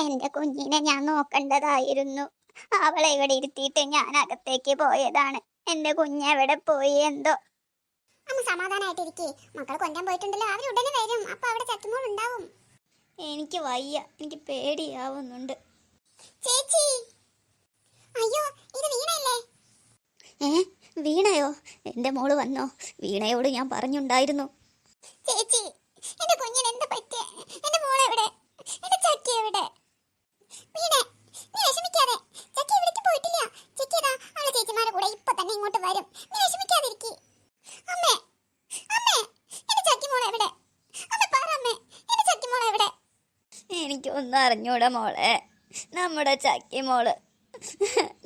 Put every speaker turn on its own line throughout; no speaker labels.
എന്റെ കുഞ്ഞിനെ ഞാൻ നോക്കേണ്ടതായിരുന്നു. അവളെ ഇവിടെ ഇരുത്തിയിട്ട് ഞാൻ അകത്തേക്ക് പോയതാണ്. എന്റെ കുഞ്ഞ് എവിടെ പോയി എന്തോ.
അമ്മ സമാധാനായിട്ടിരിക്കേ. മക്കൾ കൊല്ലാൻ പോയിട്ടുണ്ടല്ലോ. അവർ ഉടനെ വരും. അപ്പൊ അവിടെ ചത്തുമോൾ ഉണ്ടാവും.
എനിക്ക് വയ്യ. എനിക്ക് പേടിയാവുന്നുണ്ട്.
ചേച്ചി! അയ്യോ ഇത് വീണല്ലേ
ഏ? വീണയോ? എന്റെ മോൾ വന്നോ? വീണയോട് ഞാൻ പറഞ്ഞുണ്ടായിരുന്നു
ചേച്ചി എന്റെ കുഞ്ഞിന് എന്താ പറ്റേ എന്റെ മോളെ എവിടെ എന്റെ ചക്കി എവിടെ വീണേ നീ വിഷമിക്കാതെ ചക്കി എവിടേക്ക് പോയിട്ടില്ല ചക്കി ഇതാ അവളെ ചേച്ചിമാരുടെ കൂടെ ഇപ്പൊ തന്നെ ഇങ്ങോട്ട് വരും നീ വിഷമിക്കാതിരിക്കി അമ്മേ അമ്മേ എന്റെ ചക്കി മോളെ എവിടെ അമ്മ പറ അമ്മേ എന്റെ ചക്കി മോളെ എവിടെ
അറിഞ്ഞൂടാ മോളെ. നമ്മുടെ ചക്കി മോൾ.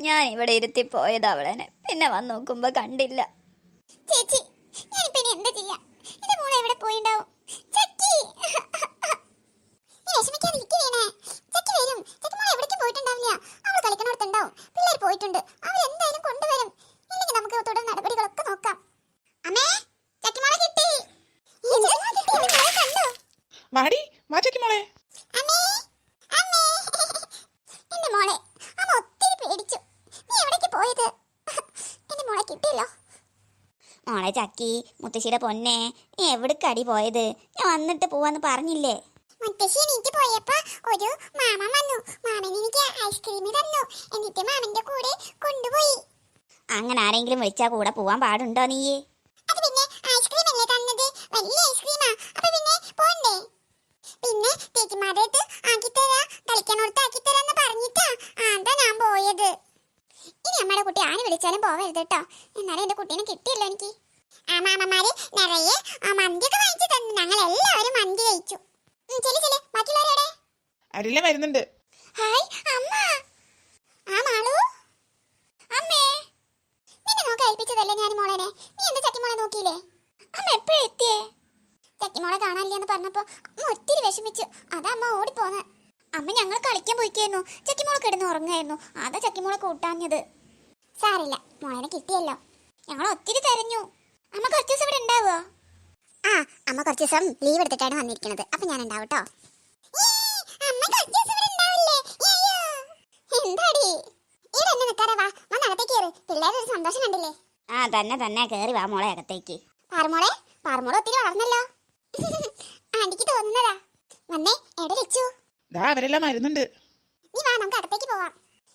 ഞാൻ ഇവിടെ ഇരുത്തി പോയത് അവളെന്നെ. പിന്നെ വന്ന് നോക്കുമ്പോ കണ്ടില്ല
ചേച്ചി ഞാനിപ്പോ ഇനി എന്താ ചെയ്യാ എന്റെ മോളെ എവിടെ പോയിണ്ടാവും ചക്കി നീ വിഷമിക്കാതിരിക്ക് വീണേ ചക്കി വരും ചക്കി മോളെ എവിടേക്കും പോയിട്ടുണ്ടാവില്ല അവൾ കളിക്കണോടത്തുണ്ടാവും പിള്ളേർ പോയിട്ടുണ്ട് അവർ എന്തായാലും കൊണ്ടുവരും ഇല്ലെങ്കിൽ നമുക്ക് തുടർ നടപടികളൊക്കെ നോക്കാം അമ്മേ ചക്കി മോളെ കിട്ടി ഈ ചക്കി കിട്ടി, എന്റെ മോളെ കണ്ടോ?
വാടി വാ ചക്കി മോളെ
അമ്മേ അമ്മേ എന്റെ മോളെ അമ്മ ഒത്തിരി പേടിച്ചു നീ എവിടേക്ക് പോയത് എന്റെ മോളെ കിട്ടിയല്ലോ
മോളെ ചക്കി മുത്തശ്ശിയുടെ പൊന്നെ. നീ എവിടേക്കടി പോയത്? ഞാൻ വന്നിട്ട് പോവാന്ന് പറഞ്ഞില്ലേ?
മുത്തശ്ശി എനിക്ക് പോയപ്പോ ഒരു മാമൻ വന്നു. മാമൻ എനിക്ക് ഐസ്ക്രീം തന്നു. എന്നിട്ട് മാമന്റെ കൂടെ കൊണ്ടുപോയി.
അങ്ങനെ ആരെങ്കിലും വിളിച്ചാ കൂടെ പോവാൻ പാടുണ്ടോ നീ
അത് പിന്നെ ഐസ്ക്രീം അല്ലേ തന്നത്? വലിയ ഐസ്ക്രീമാ അപ്പൊ പിന്നെ പോണ്ടേ? പിന്നെ ചേച്ചിമാരുടെ അടുത്ത് ആക്കിത്തരാ കളിക്കണോടത്ത് ആക്കിത്തരാന്ന് പറഞ്ഞിട്ടാ ആന്താ ഞാൻ പോയത്. ഇനി നമ്മുടെ കുട്ടി ആര് വിളിച്ചാലും പോവരുത് കേട്ടോ. എന്നാലും എന്റെ കുട്ടീനെ കിട്ടിയല്ലോ എനിക്ക് ആ മാമന്മാര് നിറയെ ആ മന്തിയൊക്കെ വാങ്ങിച്ചു തന്നു. ഞങ്ങൾ എല്ലാവരും മന്തി കഴിച്ചു. ചെല്ലു ചെല്ലു ചെല്ല്
അരില വരുന്നുണ്ട്.
ഹായ് അമ്മ. ആ മാളു. അമ്മേ. നിന്നെ നോക്കാൻ ഏൽപ്പിച്ചതല്ലേ ഞാൻ മോളേനെ? നീ എന്താ ചട്ടിമോളെ നോക്കിയില്ലേ? അമ്മ എപ്പോഴും എത്തിയേ? ചട്ടിമോളെ കാണാനില്ല എന്ന് പറഞ്ഞപ്പോ അമ്മ ഒത്തിരി വിഷമിച്ചു. അതാ അമ്മ ഓടിപ്പോന്ന്. അമ്മ ഞങ്ങൾ കളിക്കാൻ പോയിക്കായിരുന്നു. ചട്ടിമോളെ കിടന്ന് ഉറങ്ങായിരുന്നു. അതാ ചട്ടിമോളെ കൂട്ടാഞ്ഞത്. സാരില്ല മോളേനെ കിട്ടിയല്ലോ. ഞങ്ങൾ ഒത്തിരി തെരഞ്ഞു. അമ്മ കുറച്ച് ദിവസം ഇവിടെ ഉണ്ടാവുമോ ആ അമ്മ കുറച്ച് ദിവസം ലീവ് എടുത്തിട്ടാണ് വന്നിരിക്കുന്നത്. അപ്പൊ ഞാൻ ഉണ്ടാവും കേട്ടോ സന്തോഷം കണ്ടില്ലേ?
ആ തന്നെ തന്നെ. കേറി വാ മോളെ അകത്തേക്ക്.
പാറുമോളെ പാറുമോളെ ഒത്തിരി വളർന്നല്ലോ. ആന്റിക്ക് തോന്നുന്നതാ. വന്നേ എവിടെ വെച്ചു
ദാ അവരെല്ലാം വരുന്നുണ്ട്.
നീ വാ നമുക്ക് അകത്തേക്ക് പോവാം.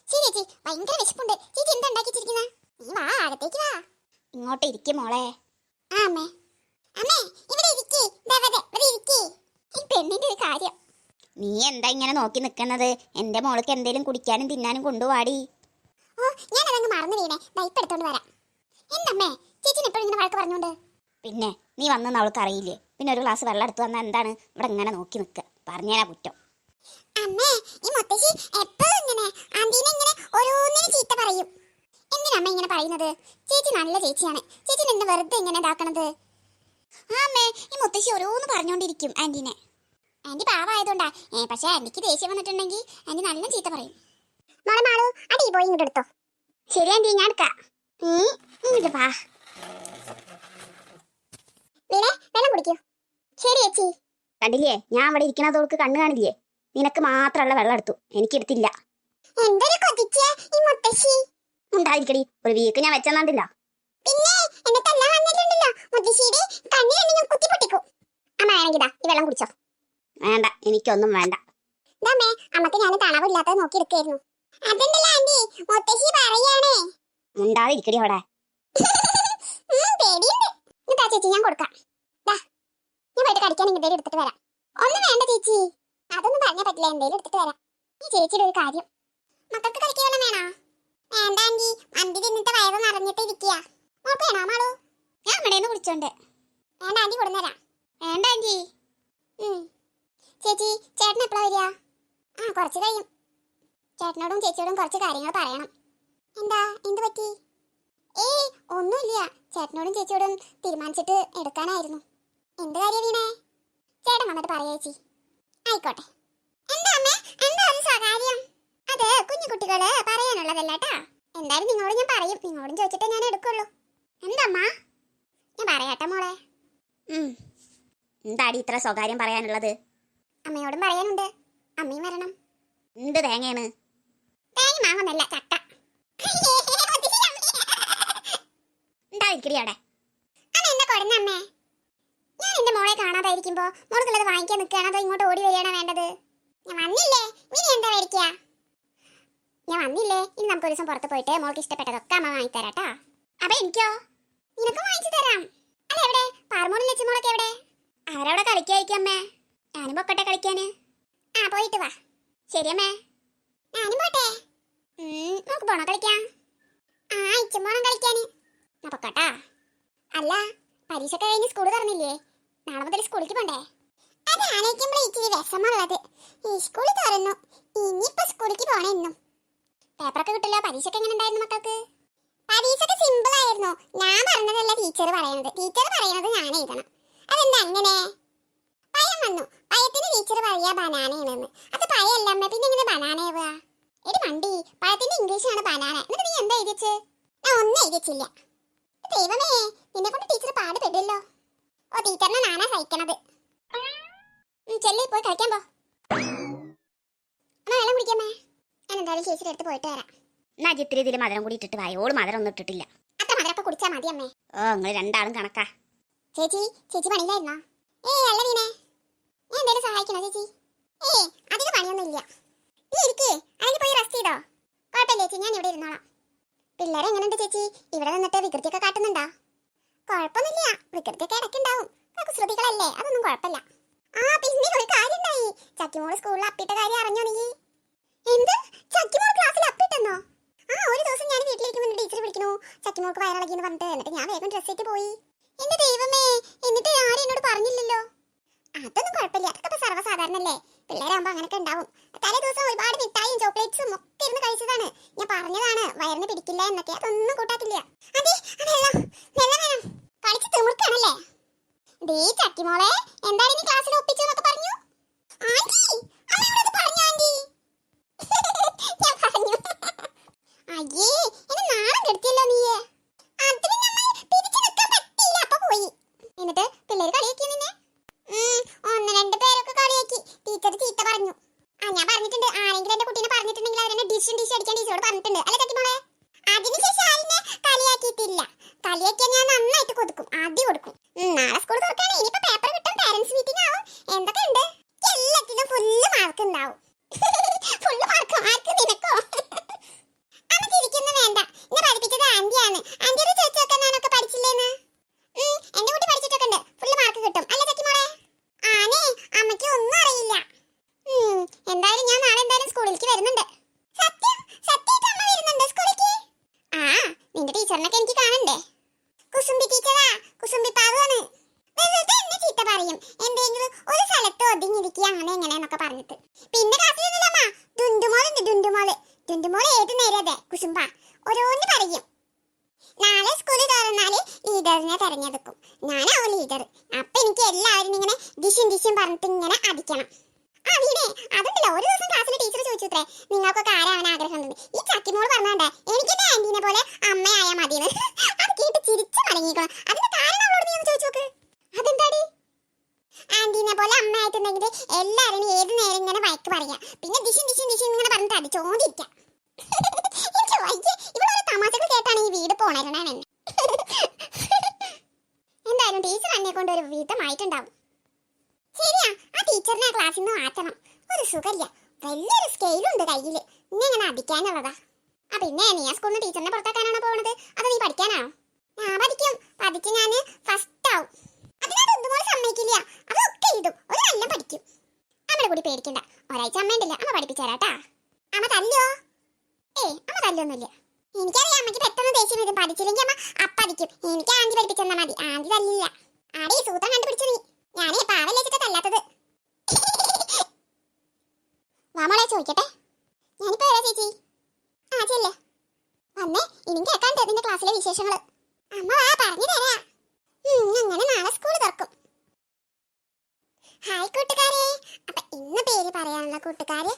ശരി ചേച്ചി. ഭയങ്കര വിശപ്പുണ്ട്. ചേച്ചി എന്താ ഉണ്ടാക്കി നീ വാ അകത്തേക്ക് വാ.
ഇങ്ങോട്ട് ഇരിക്കും മോളെ.
ആ അമ്മേ ഇവിടെ ഇരിക്കേ. ഇവിടെ ഇരിക്കേ. ഈ പെണ്ണിന്റെ ഒരു കാര്യം.
നീ എന്താ ഇങ്ങനെ നോക്കി നിൽക്കുന്നത്? എന്റെ മോൾക്ക് എന്തേലും കുടിക്കാനും തിന്നാനും കൊണ്ടുവാടി.
ഓ ഞാൻ അതങ്ങ് മറന്നു വീണേ. ബൈപ്പ് എടുത്തോണ്ട് വരാം. എന്തമ്മേ? ചേച്ചിന് എപ്പോഴും ഇങ്ങനെ വഴക്ക് പറഞ്ഞോണ്ട്?
പിന്നെ നീ വന്നെന്ന് അവൾക്ക് അറിയില്ലേ? പിന്നെ ഒരു ഗ്ലാസ് വെള്ളം എടുത്തു വന്നാൽ എന്താണ്? ഇവിടെ ഇങ്ങനെ നോക്കി നിൽക്കുക പറഞ്ഞേരാ കുറ്റം.
അമ്മേ ഈ മുത്തശ്ശി എപ്പോഴും ഇങ്ങനെ ആന്റീനെ ഇങ്ങനെ ഓരോന്നിനും ചീത്ത പറയും. എന്തിനാ അമ്മ ഇങ്ങനെ പറയുന്നത്? ചേച്ചി നല്ല ചേച്ചിയാണ്. ചേച്ചി നിന്നെ വെറുതെ ഇങ്ങനെ ഇതാക്കണത്.
ആ അമ്മേ ഈ മുത്തശ്ശി ഓരോന്ന് പറഞ്ഞുകൊണ്ടിരിക്കും ആന്റിനെ.
ആന്റി പാവായതുകൊണ്ടാ ഏ പക്ഷെ ആന്റിക്ക് ദേഷ്യം വന്നിട്ടുണ്ടെങ്കിൽ ആന്റി നല്ല ചീത്ത പറയും. മോളെ മാളു അടി പോയി ഇങ്ങോട്ട് എടുത്തോ. ശരി ആന്റി ഞാൻ എടുക്കാം. നീ ഇങ്ങോട്ട് വാ. വീണേ വെള്ളം കുടിക്കൂ. ശരി ചേച്ചി.
കണ്ടില്ലേ? ഞാൻ അവിടെ ഇരിക്കണത് അവൾക്ക് കണ്ണു കാണില്ലേ? നിനക്ക് മാത്രമുള്ള വെള്ളം എടുത്തു. എനിക്കെടുത്തില്ല.
എന്തൊരു കൊതിച്ചേ.
ഉണ്ടായിരിക്കടി ഒരു വീക്ക് ഞാൻ വെച്ചെന്നാണ്ടില്ല.
പിന്നെ എന്നിട്ടെല്ലാം വന്നിട്ടുണ്ടല്ലോ. മുത്തശ്ശിയുടെ കണ്ണിൽ ഞാൻ കുത്തി പൊട്ടിക്കും. അമ്മ വേണമെങ്കിൽ ഈ വെള്ളം കുടിച്ചോ.
വേണ്ട എനിക്കൊന്നും വേണ്ട.
ദാമേ അമ്മയ്ക്ക് ഞാൻ തണവില്ലാത്തത് നോക്കി എടുക്കായിരുന്നു. അതുണ്ടല്ലോ ആന്റി മുത്തശ്ശി പറയാണേ
ഉണ്ടാതിരിക്കടി അവിടെ.
ഉം, പേടിയുണ്ട്. ഇതാ ചേച്ചി ഞാൻ കൊടുക്കാം. ഞാൻ പോയിട്ട് കടിക്കാൻ എന്തെങ്കിലും എടുത്തിട്ട് വരാം. ഒന്നും വേണ്ട ചേച്ചി. അതൊന്നും പറഞ്ഞാൽ പറ്റില്ല എടുത്തിട്ട് വരാം. ഈ ചേച്ചിയുടെ ഒരു കാര്യം. മക്കൾക്ക് കളിക്കാൻ വേണോ? വേണ്ട ആന്റി. മന്തി വയറ് നിറഞ്ഞിട്ട് ഇരിക്കുക മാളു?
ഞാൻ ഇവിടെ നിന്ന് കുടിച്ചോണ്ട്
വേണ്ട ആന്റി ചേച്ചി ചേട്ടൻ എപ്പോഴാ വരിക? ആ കുറച്ച് കഴിയും. ചേട്ടനോടും ചേച്ചിയോടും കുറച്ച് കാര്യങ്ങൾ പറയണം. എന്താ എന്ത് പറ്റി? ഏയ് ഒന്നുമില്ല. ചേട്ടനോടും ചേച്ചിയോടും തീരുമാനിച്ചിട്ട് എടുക്കാനായിരുന്നു. എന്ത് കാര്യം വീണേ? ചേട്ടൻ വന്നിട്ട് പറയാ ചേച്ചി. ആയിക്കോട്ടെ. എന്താ അമ്മേ എന്താ ഒരു സ്വകാര്യം അത് കുഞ്ഞു കുട്ടികൾ പറയാനുള്ളതല്ലേട്ടാ എന്തായാലും നിങ്ങളോട് ഞാൻ പറയും. നിങ്ങളോടും ചോദിച്ചിട്ടേ ഞാൻ എടുക്കുള്ളൂ. എന്താമ്മ? ഞാൻ പറയാട്ടെ മോളെ.
എന്താടി ഇത്ര സ്വകാര്യം പറയാനുള്ളത്?
അമ്മയോടും പറയാനുണ്ട്. അമ്മയും വരണം. എന്ത് തേങ്ങയാണ്? തേങ്ങ മാങ്ങൊന്നല്ല ചക്ക. ഉണ്ടായിരിക്കടി അവിടെ? അമ്മ? ഞാൻ എന്റെ മോളെ കാണാതായിരിക്കുമ്പോ മോൾക്കുള്ളത് വാങ്ങിക്കാൻ നിൽക്കുകയാണോ അതോ ഇങ്ങോട്ട് ഓടി വരികയാണോ വേണ്ടത്? ഞാൻ വന്നില്ലേ? ഇനി എന്താ മേടിക്കുക? ഞാൻ വന്നില്ലേ? ഇനി നമുക്ക് ഒരു ദിവസം പുറത്ത് പോയിട്ട് മോൾക്ക് ഇഷ്ടപ്പെട്ടതൊക്കെ അമ്മ വാങ്ങിത്തരാട്ടാ. അപ്പൊ എനിക്കോ? നിനക്കും വാങ്ങിച്ചു തരാം. അല്ല എവിടെ? പാർമോണിൽ ലച്ചുമോളൊക്കെ എവിടെ? അവരവിടെ കളിക്കായിരിക്കും അമ്മേ. ഞാനും പൊക്കട്ടെ കളിക്കാന്. ആ പോയിട്ട് വാ. ശരി അമ്മേ. ഞാനും പോട്ടെ. നമുക്ക് പോണോ കളിക്കാം ആ ഇച്ചും പോണം കളിക്കാന്. ഞാൻ പൊക്കട്ടാ. അല്ല പരീക്ഷ കഴിഞ്ഞ് സ്കൂൾ തുറന്നില്ലേ? നാളെ മുതൽ സ്കൂളിലേക്ക് പോണ്ടേ? അത് ആലോചിക്കുമ്പോൾ ഇച്ചിരി ഈ സ്കൂൾ തുറന്നു. ഇനിയിപ്പോ സ്കൂളിലേക്ക് പോണേ എന്നും പേപ്പറൊക്കെ കിട്ടില്ല. പരീക്ഷയൊക്കെ എങ്ങനെ ഉണ്ടായിരുന്നു മക്കൾക്ക്? പരീക്ഷയൊക്കെ സിമ്പിൾ ആയിരുന്നു. ഞാൻ പറഞ്ഞതല്ല ടീച്ചർ പറയുന്നത് ടീച്ചർ പറയുന്നത് ഞാൻ എഴുതണം. അതെന്താ അങ്ങനെ? പയം വന്നു. പയത്തിന് ടീച്ചർ പറയാ ബനാനയാണെന്ന് അത് പയല്ല അമ്മ. പിന്നെ എങ്ങനെ ബനാനയാവുക എടി വണ്ടി പഴത്തിന്റെ ഇംഗ്ലീഷാണ് ബനാന എന്നിട്ട് നീ എന്താ എഴുതിച്ച് ഞാൻ ഒന്നും എഴുതിച്ചില്ല ദൈവമേ നിന്നെ കൊണ്ട് ടീച്ചർ പാടുപെടില്ലോ ഓ ടീച്ചറിനെ നാനാ സഹിക്കണത്. ചെല്ലി പോയി കളിക്കാൻ പോ. അമ്മ വെള്ളം കുടിക്കാമേ ഞാൻ എന്തായാലും ചേച്ചിയുടെ അടുത്ത് പോയിട്ട് വരാം.
എന്നാ ഇത്തിരി ഇതിൽ മധുരം കൂടി ഇട്ടിട്ട് വായ? ഓൾ മധുരം ഒന്നും ഇട്ടിട്ടില്ല.
അത്ര മധുരമൊക്കെ കുടിച്ചാൽ മതി അമ്മേ.
ഓ നിങ്ങൾ രണ്ടാളും കണക്കാ.
ചേച്ചി ചേച്ചി പണിയിലായിരുന്നോ ഏയ് അല്ല നീനെ. ഞാൻ എന്തായാലും സഹായിക്കണോ ചേച്ചി? ഏയ് അധികം പണിയൊന്നും ഇല്ല. നീ ഇരിക്കേ. അല്ലെങ്കിൽ പോയി റെസ്റ്റ് ചെയ്തോ? കുഴപ്പമില്ല ചേച്ചി ഞാൻ ഇവിടെ ഇരുന്നോളാം. പിള്ളേരെ എങ്ങനെയുണ്ട് ചേച്ചി? ഇവിടെ നിന്നിട്ട് വികൃതിയൊക്കെ കാട്ടുന്നുണ്ടോ? കുഴപ്പമൊന്നുമില്ല. വികൃതിയൊക്കെ ഇടയ്ക്കുണ്ടാവും. കുസൃതികളല്ലേ അതൊന്നും കുഴപ്പമില്ല. ആ പിന്നെ ഒരു കാര്യം ഉണ്ടായി ചക്കിമോൾ സ്കൂളിൽ അപ്പിട്ട കാര്യം അറിഞ്ഞോ നീ? എന്ത്? ചക്കിമോൾ ക്ലാസ്സിൽ ആ ഒരു ദിവസം ഞാൻ വീട്ടിലിരിക്കുമ്പോൾ ടീച്ചർ വിളിക്കുന്നു. ചക്കിമോൾക്ക് പറഞ്ഞിട്ട് എന്നിട്ട് ഞാൻ വേഗം ഡ്രസ് ഇട്ട് പോയി. എന്റെ ദൈവമേ എന്നിട്ട് ആരും എന്നോട് പറഞ്ഞില്ലല്ലോ. അതൊന്നും കുഴപ്പമില്ല. അതൊക്കെ സർവസാധാരണല്ലേ. പിള്ളേരാകുമ്പോ അങ്ങനെയൊക്കെ ഉണ്ടാവും തലേ ദിവസം ഒരുപാട് മിഠായിയും ചോക്ലേറ്റ്സും ഒക്കെ ഇരുന്ന് കഴിച്ചതാണ് ഞാൻ പറഞ്ഞതാണ് വയറിന് പിടിക്കില്ല എന്നൊക്കെ അതൊന്നും കൂട്ടാത്തില്ല അതെ അതെല്ലാം വെള്ളം വേണം കളിച്ച് തിമിർക്കാണല്ലേ ദേ ചക്കിമോളെ എന്താണ് ഇനി ക്ലാസ്സിൽ ഒപ്പിച്ചെന്നൊക്കെ പറഞ്ഞു ആന്റി അമ്മ എന്നോട് പറഞ്ഞു ആന്റി ഞാൻ പറഞ്ഞു അയ്യേ എന്നെ നാളെ കെടുത്തിയല്ലോ നീയെ അത് പിന്നെ അമ്മ പിടിച്ചു നിൽക്കാൻ പറ്റിയില്ല അപ്പൊ പോയി എന്നിട്ട് പിള്ളേര് കളിയാക്കി നിന്നെ ഉം, ഒന്ന് രണ്ട് പേരൊക്കെ കളിയാക്കി ടീച്ചർ ചീത്ത പറഞ്ഞു ആ ഞാൻ പറഞ്ഞിട്ടുണ്ട് ആരെങ്കിലും എന്റെ കുട്ടീനെ പറഞ്ഞിട്ടുണ്ടെങ്കിൽ അവരെന്നെ ഡിഷും ഡിഷ് അടിക്കാൻ ടീച്ചറോട് പറഞ്ഞിട്ടുണ്ട് അല്ലേ ചക്കിമോളെ അതിനുശേഷം ആരിനെ കളിയാക്കിയിട്ടില്ല കളിയാക്കിയാൽ ഞാൻ നന്നായിട്ട് കൊടുക്കും ആദ്യം കൊടുക്കും ഉം, നാളെ സ്കൂൾ തുറക്കാണ് ഇനിയിപ്പോ പേപ്പർ കിട്ടും പാരന്റ്സ് മീറ്റിംഗ് ആവും എന്തൊക്കെ ഉണ്ട് എല്ലാത്തിനും ഫുള്ള് മാർക്ക് ഉണ്ടാവും ഫുള്ള് മാർക്ക് ആർക്ക് നിനക്കോ അമ്മ ചിരിക്കുന്ന വേണ്ട എന്നെ പഠിപ്പിച്ചത് ആന്റിയാണ് ആന്റിയുടെ ചോദിച്ചൊക്കെ ഞാനൊക്കെ പഠിച്ചില്ലേന്ന് ഉം, എന്റെ കുട്ടി പഠിച്ചിട്ടൊക്കെ ഉണ്ട് ഫുള്ള് മാർക്ക് കിട്ടും അല്ല ചക്കിമോളെ ആനേ അമ്മയ്ക്ക് ഒന്നും അറിയില്ല ഉം, എന്തായാലും ഞാൻ നാളെ എന്തായാലും സ്കൂളിലേക്ക് വരുന്നുണ്ട് സത്യം സത്യമായിട്ട് അമ്മ വരുന്നുണ്ട് സ്കൂളിലേക്ക് ആ നിന്റെ ടീച്ചറിനൊക്കെ എനിക്ക് കാണണ്ടേ കുസുമ്പി ടീച്ചറാ കുസുമ്പി പാവാണ് വെറുതെ എന്നെ ചീത്ത പറയും എന്തെങ്കിലും ഒരു സ്ഥലത്ത് ഒതുങ്ങിയിരിക്കുക അങ്ങനെ എങ്ങനെയെന്നൊക്കെ പറഞ്ഞിട്ട് പിന്നെ ക്ലാസ്സിലൊന്നുമില്ലമ്മ ദുണ്ടുമോളുണ്ട് ദുണ്ടുമോൾ. ദുണ്ടുമോൾ ഏത് നേരതെ കുസുമ്പ ഓരോന്ന് പറയും. നാളെ സ്കൂളിൽ തുറന്നാൽ ലീഡറിനെ തെരഞ്ഞെടുക്കും. ഞാനാവും ലീഡർ അപ്പൊ എനിക്ക് എല്ലാവരും ഇങ്ങനെ ദിശും ദിശും പറഞ്ഞിട്ട് ഇങ്ങനെ അടിക്കണം. ആ വീണേ അതുണ്ടല്ലോ. ഒരു ദിവസം ക്ലാസ്സിൽ ടീച്ചർ ചോദിച്ചുത്രേ നിങ്ങൾക്കൊക്കെ ആരാവാൻ ആഗ്രഹം ഉണ്ട് ഈ ചക്കിമോൾ പറഞ്ഞാണ്ടേ എനിക്ക് ആന്റീനെ പോലെ അമ്മയായാ മതിയെന്ന്. അത് കേട്ട് ചിരിച്ചു മടങ്ങിക്കണം അതിന്റെ കാരണം അവളോട് നീ ഒന്ന് ചോദിച്ചു നോക്ക് അതെന്താടി ആന്റീനെ പോലെ അമ്മയായിട്ടുണ്ടെങ്കിൽ എല്ലാവരും ഏത് നേരം ഇങ്ങനെ വഴക്ക് പറയാം? പിന്നെ ദിശും ദിശും ദിശും ഇങ്ങനെ പറഞ്ഞിട്ട് അടിച്ചോണ്ടിരിക്കാം. എനിക്ക് വയ്യ. ഇവിടെ ഒരു തമാശകൾ കേട്ടാണ് ഈ വീട് പോണരണേ എന്തായാലും ടീച്ചർ എന്നെ കൊണ്ട് ഒരു വിധമായിട്ടുണ്ടാവും. ശരിയാ ആ ടീച്ചറിനെ ക്ലാസ്സിൽ നിന്ന് മാറ്റണം. ഒരു സുഖല്ല. വലിയൊരു സ്കെയിലുണ്ട് കയ്യിൽ. ഇന്നെ ഇങ്ങനെ അടിക്കാനുള്ളതാ? ആ പിന്നെ നീ ആ സ്കൂളിൽ ടീച്ചറിനെ പുറത്താക്കാനാണോ പോകുന്നത് അതോ നീ പഠിക്കാനാണോ? ഞാൻ പഠിക്കും. പഠിച്ച് ഞാൻ ഫസ്റ്റ് ആവും. അതിനകത്ത് ഒന്നുപോലെ സമ്മതിക്കില്ല? അതൊക്കെ എഴുതും ഒരു നല്ല പഠിക്കും നമ്മുടെ കൂടി പേടിക്കണ്ട. ഒരാഴ്ച അമ്മ ഉണ്ടല്ല. അമ്മ പഠിപ്പിച്ചു തരാട്ടാ അമ്മ തല്ലോ ഏ അമ്മ തല്ലൊന്നുമില്ല. എനിക്കറിയാം അമ്മയ്ക്ക് പെട്ടെന്ന് ദേഷ്യം വരും. പഠിച്ചില്ലെങ്കിൽ അമ്മ അപ്പടിക്കും. എനിക്ക് ആന്റി പഠിപ്പിച്ചെന്നാ മതി. ആന്റി തല്ലില്ല. ആടെ സൂത്രം കണ്ടുപിടിച്ചു നീ. ഞാനേ പാവല്ലേ വെച്ചിട്ട് തല്ലാത്തത് വാമോളെ ചോദിക്കട്ടെ. ഞാനിപ്പോ ചേച്ചി. ആ ചെല്ലേ. വന്നേ ഇനി കേൾക്കാണ്ട് നിന്റെ ക്ലാസ്സിലെ വിശേഷങ്ങൾ. கூட்டுக்காரு.